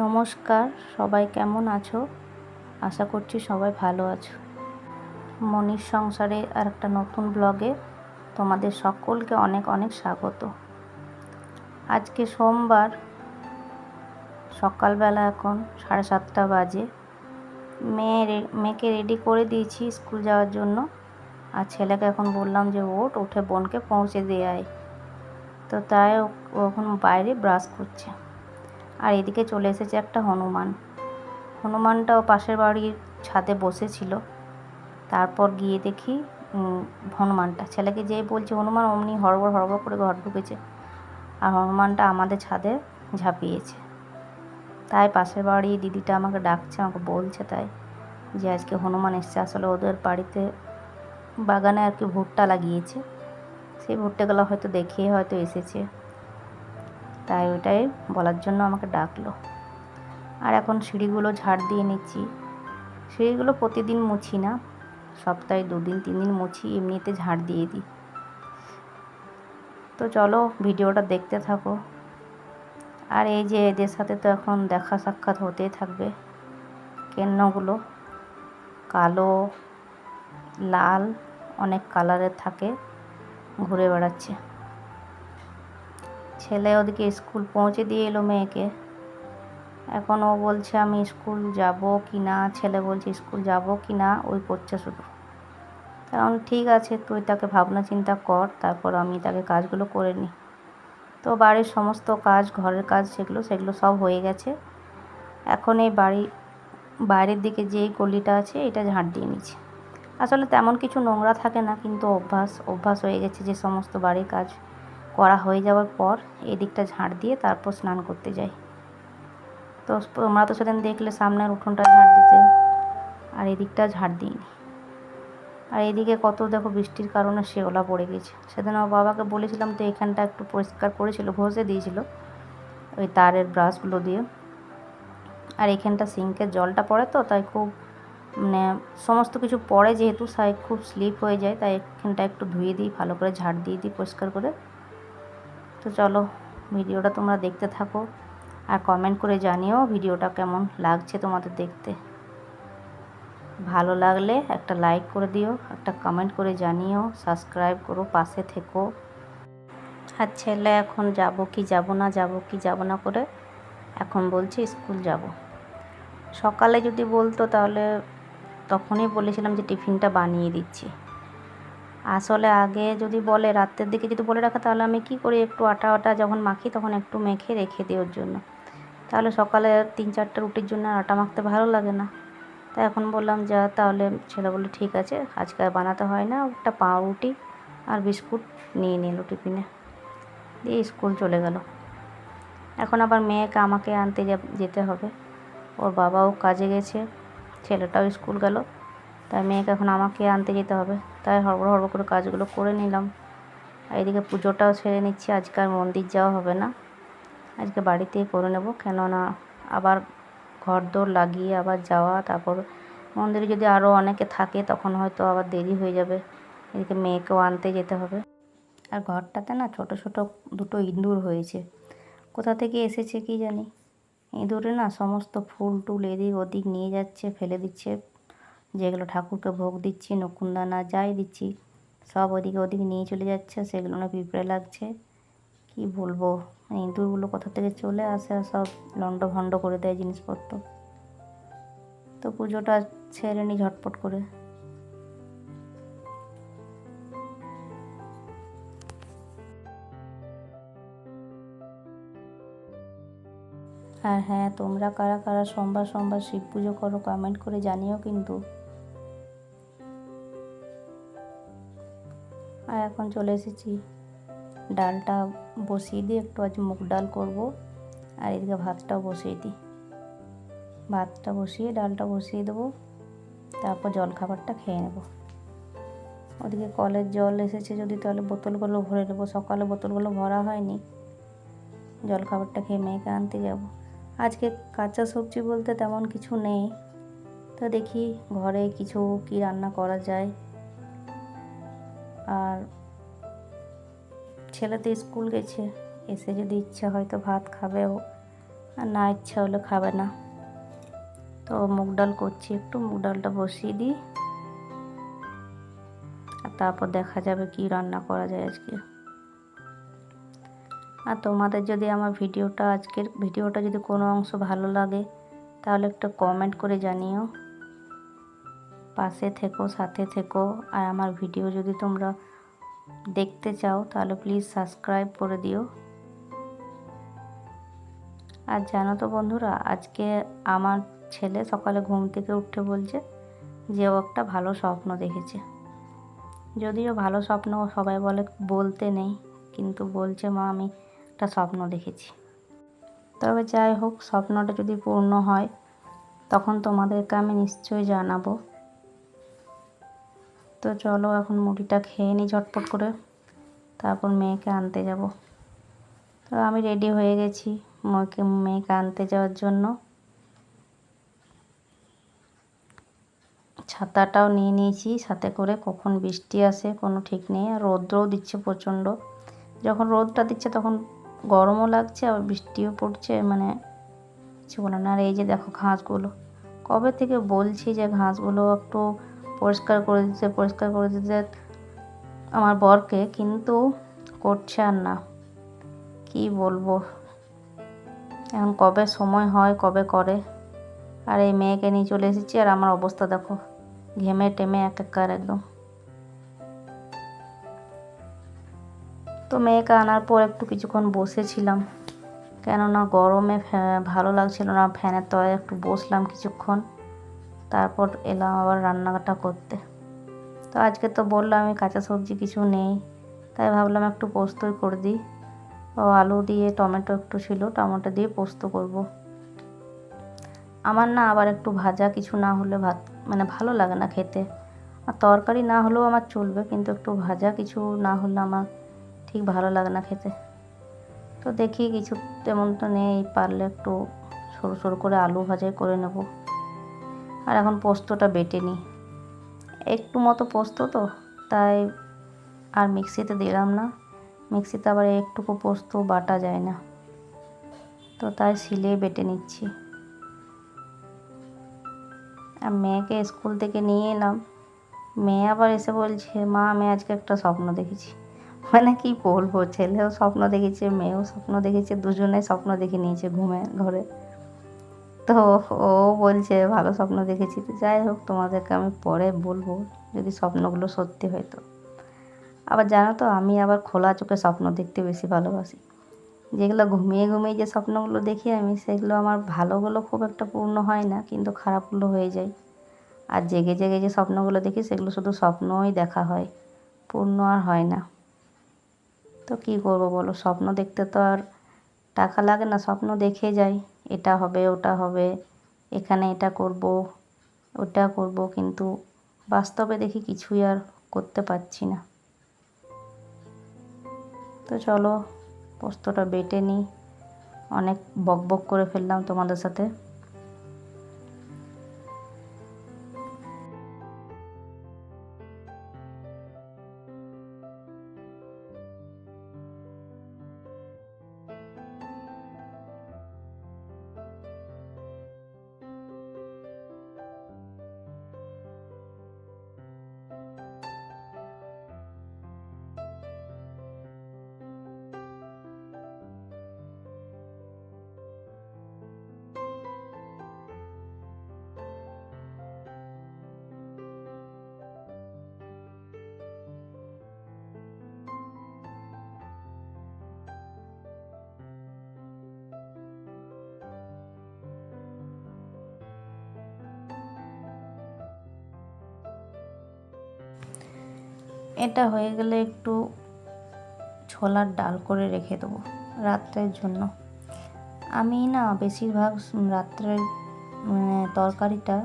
নমস্কার, সবাই কেমন আছো? আশা করছি সবাই ভালো আছো। মনির সংসারে আর একটা নতুন ব্লগে তোমাদের সকলকে অনেক অনেক স্বাগত। আজকে সোমবার, সকালবেলা এখন সাড়ে সাতটা বাজে। মেয়ে মেয়েকে রেডি করে দিয়েছি স্কুল যাওয়ার জন্য। আর ছেলেকে এখন বললাম যে ওট উঠে বোনকে পৌঁছে দিয়ে আয়। তো তাই ও এখন বাইরে ব্রাশ করছে। আর এদিকে চলে এসেছে একটা হনুমান। হনুমানটাও পাশের বাড়ির ছাদে বসেছিল। তারপর গিয়ে দেখি হনুমানটা। ছেলেকে যেই বলছে, হনুমান, অমনি হড়বড় হড়বড় করে ঘর ঢুকেছে। আর হনুমানটা আমাদের ছাদে ঝাঁপিয়েছে। তাই পাশের বাড়ি দিদিটা আমাকে ডাকছে, আমাকে বলছে তাই যে, আজকে হনুমান এসছে। আসলে ওদের বাড়িতে বাগানে আর কি ভুট্টা লাগিয়েছে। সেই ভুট্টাগুলো হয়তো দেখেই হয়তো এসেছে। তাই ওইটাই বলার জন্য আমাকে ডাকলো। আর এখন সিঁড়িগুলো ঝাড় দিয়ে নিচ্ছি। সিঁড়িগুলো প্রতিদিন মুছি না, সপ্তাহে দুদিন তিন দিন মুছি, এমনিতে ঝাড় দিয়ে দিই। তো চলো ভিডিওটা দেখতে থাকো। আর এই যে এদের সাথে তো এখন দেখা সাক্ষাৎ হতেই থাকবে। কেন্নগুলো কালো, লাল, অনেক কালারের থাকে, ঘুরে বেড়াচ্ছে। ছেলে ওদিকে স্কুল পৌঁছে দিয়ে এলো মেয়েকে। এখন ও বলছে, আমি স্কুল যাব কি না? ছেলে বলছে, স্কুল যাব কি না? ওই করছে শুধু। কারণ ঠিক আছে, তুই তাকে ভাবনা চিন্তা কর, তারপর আমি তাকে কাজগুলো করে নিই। তো বাড়ির সমস্ত কাজ, ঘরের কাজ সেগুলো সেগুলো সব হয়ে গেছে। এখন এই বাড়ি, বাইরের দিকে যে গলিটা আছে, এটা ঝাঁট দিয়ে নিচ্ছে। আসলে তেমন কিছু নোংরা থাকে না, কিন্তু অভ্যাস অভ্যাস হয়ে গেছে যে সমস্ত বাড়ির কাজ করা হয়ে যাওয়ার পর এই দিকটা ঝাঁট দিয়ে তারপর স্নান করতে যাই। তো তোমরা তো সেদিন দেখলে সামনের উঠোনটা ঝাঁট দিতে, আর এদিকটা ঝাঁট দিইনি। আর এদিকে কত দেখো বৃষ্টির কারণে শেওলা পড়ে গেছে। সেদিন আমার বাবাকে বলেছিলাম তো এখানটা একটু পরিষ্কার করেছিল, ঘষে দিয়েছিল ওই তারের ব্রাশগুলো দিয়ে। আর এখানটা সিঙ্কের জলটা পড়ে তো, তাই খুব মানে সমস্ত কিছু পড়ে যেহেতু, তাই খুব স্লিপ হয়ে যায়, তাই এখানটা একটু ধুয়ে দিই, ভালো করে ঝাড় দিয়ে দিই পরিষ্কার করে। তো চলো ভিডিওটা তোমরা দেখতে থাকো আর কমেন্ট করে জানিও ভিডিওটা কেমন লাগছে তোমাদের দেখতে। ভালো লাগলে একটা লাইক করে দিও, একটা কমেন্ট করে জানিও সাবস্ক্রাইব করো, পাশে থেকো। আর ছেলে এখন যাব কি যাব না যাব কি যাব না করে এখন বলছি স্কুল যাব। সকালে যদি বলতো তাহলে তখনই বলেছিলাম যে টিফিনটা বানিয়ে দিচ্ছি। আসলে আগে যদি বলে রাতের দিকে যদি বলে রাখা, তাহলে আমি কি করি? একটু আটা আটা যখন মাখি, তখন একটু মেখে রেখে দিই ওর জন্য। তাহলে সকালে তিন চারটে রুটির জন্য আটা মাখতে ভালো লাগে না। তা এখন বললাম, যা, তাহলে ছেলে বলল, ঠিক আছে, আজকে আর বানাতে হয় না, একটা পাউরুটি আর বিস্কুট নিয়ে নিল টিফিনে দিয়ে স্কুল চলে গেল। এখন আবার মেয়েকে আমাকে আনতে যেতে হবে। ওর বাবাও কাজে গেছে, ছেলেটাও স্কুল গেল। তাই মেয়েকে এখন আমাকে আনতে যেতে হবে। তাই হড়বড় হড়বড় করে কাজগুলো করে নিলাম। আর এদিকে পুজোটাও সেরে নিচ্ছি। আজকে আর মন্দির যাওয়া হবে না। আজকে বাড়িতেই করে নেব। কেননা আবার ঘর দোর লাগিয়ে আবার যাওয়া, তারপর মন্দিরে যদি আরও অনেকে থাকে, তখন হয়তো আবার দেরি হয়ে যাবে। এদিকে মেয়েকেও আনতে যেতে হবে। আর ঘরটাতে না ছোট ছোট দুটো ইঁদুর হয়েছে। কোথা থেকে এসেছে কি জানি? ইঁদুরে না সমস্ত ফুল টুল এদিক ওদিক নিয়ে যাচ্ছে, ফেলে দিচ্ছে। যেগুলো ঠাকুরকে ভোগ দিচ্ছি নকুনদানা যাই দিচ্ছি, সব ওদিকে ওদিকে নিয়ে চলে যাচ্ছে, সেগুলো না পিঁপড়ে লাগছে। কি বলব? ইঁদুরগুলো কোথা থেকে চলে আসে? আর সব লন্ড ভণ্ড করে দেয় জিনিসপত্র। তো পুজোটা ছেড়ে নি ঝটপট করে। আর হ্যাঁ তোমরা কারা কারা সোমবার সোমবার শিব পুজো করো কমেন্ট করে জানিও কিন্তু। এখন চলে এসেছি। ডালটা বসিয়ে দিই একটু আজ মুগ ডাল করব আর এদিকে ভাতটাও বসিয়ে দিই। ভাতটা বসিয়ে, ডালটা বসিয়ে দেবো, তারপর জল খাবারটা খেয়ে নেব। ওদিকে কলের জল এসেছে, যদি তাহলে বোতলগুলো ভরে নেব। সকালে বোতলগুলো ভরা হয়নি। জল খাবারটা খেয়ে মেয়েকে আনতে যাব। আজকে কাঁচা সবজি বলতে তেমন কিছু নেই। তো দেখি ঘরে কিছু কি রান্না করা যায়। আর ছেলে তো স্কুল গেছে, এসে যদি ইচ্ছা হয় তো ভাত খাবেও, আর না ইচ্ছা হলে খাবে না। তো মুগ ডাল করছি একটু, মুগ ডালটা বসিয়ে দিই। আর তারপর দেখা যাবে কি রান্না করা যায় আজকে। আর তোমাদের যদি আমার ভিডিওটা আজকের, ভিডিওটা যদি কোনো অংশ ভালো লাগে, তাহলে একটা কমেন্ট করে জানিও। পাশে থেকো, সাথে থেকো, আর আমার ভিডিও যদি তোমরা দেখতে চাও, তাহলে প্লিজ সাবস্ক্রাইব করে দিও। আর জানো তো বন্ধুরা, আজকে আমার ছেলে সকালে ঘুম থেকে উঠে বলছে যে, ও একটা ভালো স্বপ্ন দেখেছে। যদিও ভালো স্বপ্ন সবাই বলে বলতে নেই, কিন্তু বলছে, মা, আমি একটা স্বপ্ন দেখেছি। তবে যাই হোক, স্বপ্নটা যদি পূর্ণ হয়, তখন তোমাদেরকে আমি নিশ্চয়ই জানাব। তো চলো এখন মুড়িটা খেয়ে নিই ঝটপট করে। তারপর মেয়েকে আনতে যাব। তো আমি রেডি হয়ে গেছি মেয়েকে মেয়েকে আনতে যাওয়ার জন্য। ছাতাটাও নিয়ে নিয়েছি, সাথে করে কখন বৃষ্টি আসে কোনো ঠিক নেই। আর রৌদ্রও দিচ্ছে প্রচণ্ড। যখন রোদটা দিচ্ছে তখন গরমও লাগছে, আবার বৃষ্টিও পড়ছে মানে কিছু বলে না। আর এই যে দেখো ঘাসগুলো। কবে থেকে বলছি যে ঘাসগুলো একটু পরিষ্কার করে দিতে পরিষ্কার করে দিতে আমার বরকে, কিন্তু করছে আর না। কি বলব? এখন কবে সময় হয়, কবে করে? আর এই মেয়েকে নিয়ে চলে এসেছি আর আমার অবস্থা দেখো, ঘেমে টেমে এক একার একদম। তো মেয়েকে আনার পর একটু কিছুক্ষণ বসেছিলাম, কেননা গরমে ভালো লাগছিল না, ফ্যানের তলায় একটু বসলাম কিছুক্ষণ। তারপর এলাম আবার রান্নাটা করতে। তো আজকে তো বললাম আমি কাঁচা সবজি কিছু নেই, তাই ভাবলাম একটু পোস্তই করে দিই। ও আলু দিয়ে, টমেটো একটু ছিল, টমেটো দিয়ে পোস্ত করব। আমার না আবার একটু ভাজা কিছু না হলে ভাত মানে ভালো লাগে না খেতে। আর তরকারি না হলেও আমার চলবে, কিন্তু একটু ভাজা কিছু না হলে আমার ঠিক ভালো লাগে না খেতে। তো দেখি কিছু তেমন তো নেই, পারলে একটু সরু সরু করে আলু ভাজাই করে নেব। আর এখন পোস্তটা বেটে নিই। একটু মতো পোস্ত তো, তাই আর মিক্সিতে দিলাম না। মিক্সিতে আবার একটুকু পোস্ত বাটা যায় না। তো তাই শিলে বেটে নিচ্ছি। আর মেয়েকে স্কুল থেকে নিয়ে এলাম। মেয়ে আবার এসে বলছে, মা, আমি আজকে একটা স্বপ্ন দেখেছি। মানে কি বলব, ছেলেও স্বপ্ন দেখেছে, মেয়েও স্বপ্ন দেখেছে, দুজনে স্বপ্ন দেখে নিয়েছে ঘুমে, ঘরে। তো ও বলছে, ভালো স্বপ্ন দেখেছি তো যাই হোক, তোমাদেরকে আমি পরে বলব যদি স্বপ্নগুলো সত্যি হয় তো। আবার জানো তো, আমি আবার খোলা চোখে স্বপ্ন দেখতে বেশি ভালোবাসি। যেগুলো ঘুমিয়ে ঘুমিয়ে যে স্বপ্নগুলো দেখি আমি, সেগুলো আমার ভালোগুলো খুব একটা পূর্ণ হয় না, কিন্তু খারাপগুলো হয়ে যায়। আর জেগে জেগে যে স্বপ্নগুলো দেখি, সেগুলো শুধু স্বপ্নই দেখা হয়, পূর্ণ আর হয় না। তো কী করব বলো? স্বপ্ন দেখতে তো আর টাকা লাগে না, স্বপ্ন দেখে যাই। এটা হবে, ওটা হবে, এখানে এটা করব, ওটা করব, কিন্তু বাস্তবে দেখি কিছুই আর করতে পারছি না। তো চলো, পোস্তটা বেটে নিই। অনেক বকবক বক করে ফেললাম তোমাদের সাথে। এটা হয়ে গেলে একটু ছোলার ডাল করে রেখে দেবো রাত্রের জন্য। আমি না বেশিরভাগ রাত্রের মানে তরকারিটা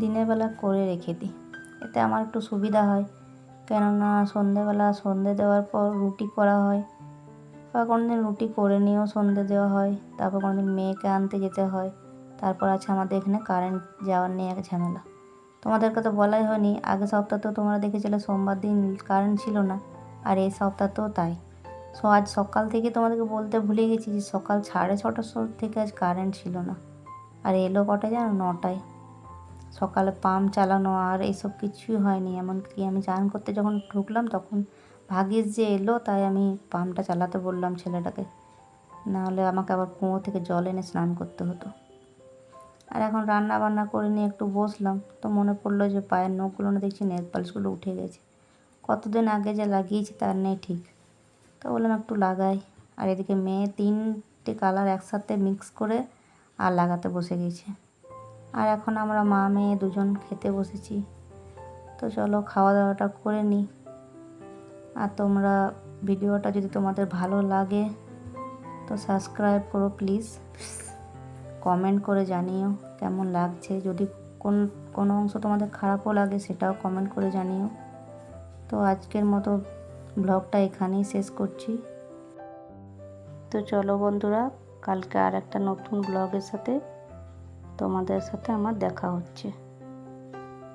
দিনের বেলা করে রেখে দিই। এতে আমার একটু সুবিধা হয়। কেননা সন্ধেবেলা সন্ধে দেওয়ার পর রুটি করা হয় বা কোনোদিন রুটি করে নিয়েও সন্ধে দেওয়া হয়, তারপর কোনোদিন মেয়েকে আনতে যেতে হয়, তারপর আছে আমাদের এখানে কারেন্ট যাওয়ার নিয়ে এক ঝামেলা। তোমাদেরকে তো বলাই হয়নি। আগের সপ্তাহ তো তোমরা দেখেছিলে সোমবার দিন কারেন্ট ছিল না, আর এই সপ্তাহতেও তাই। সো আজ সকাল থেকে তোমাদেরকে বলতে ভুলে গেছি যে সকাল সাড়ে ছটার থেকে আজ কারেন্ট ছিল না। আর এলো কটায় জানো? নটায়। সকালে পাম্প চালানো আর এইসব কিছুই হয়নি। এমনকি আমি চান করতে যখন ঢুকলাম তখন ভাগ্যিস যে এলো, তাই আমি পাম্পটা চালাতে বললাম ছেলেটাকে। নাহলে আমাকে আবার কুঁয়ো থেকে জল এনে স্নান করতে হতো। আর এখন রান্না বান্না করে নিয়ে একটু বসলাম। তো মনে পড়ল যে পায়ের নখগুলো না দেখছি নেল উঠে গেছে। কতদিন আগে যে লাগিয়েছি তার নেই ঠিক। তো বললাম একটু লাগাই। আর এদিকে মেয়ে তিনটে কালার একসাথে মিক্স করে আর লাগাতে বসে গেছে। আর এখন আমরা মা মেয়ে দুজন খেতে বসেছি। তো চলো খাওয়া দাওয়াটা করে নিই আর তোমরা ভিডিওটা যদি তোমাদের ভালো লাগে তো সাবস্ক্রাইব করো প্লিজ। কমেন্ট করে জানিও কেমন লাগছে। যদি কোন, কোনো অংশ তোমাদের খারাপও লাগে সেটাও কমেন্ট করে জানিও। তো আজকের মতো ব্লগটা এখানেই শেষ করছি। তো চলো বন্ধুরা, কালকে আর একটা নতুন ব্লগের সাথে তোমাদের সাথে আমার দেখা হচ্ছে।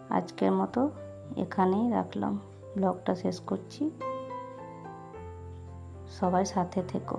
আজকের মতো এখানেই রাখলাম। ব্লগটা শেষ করছি। সবাই সাথে থেকো।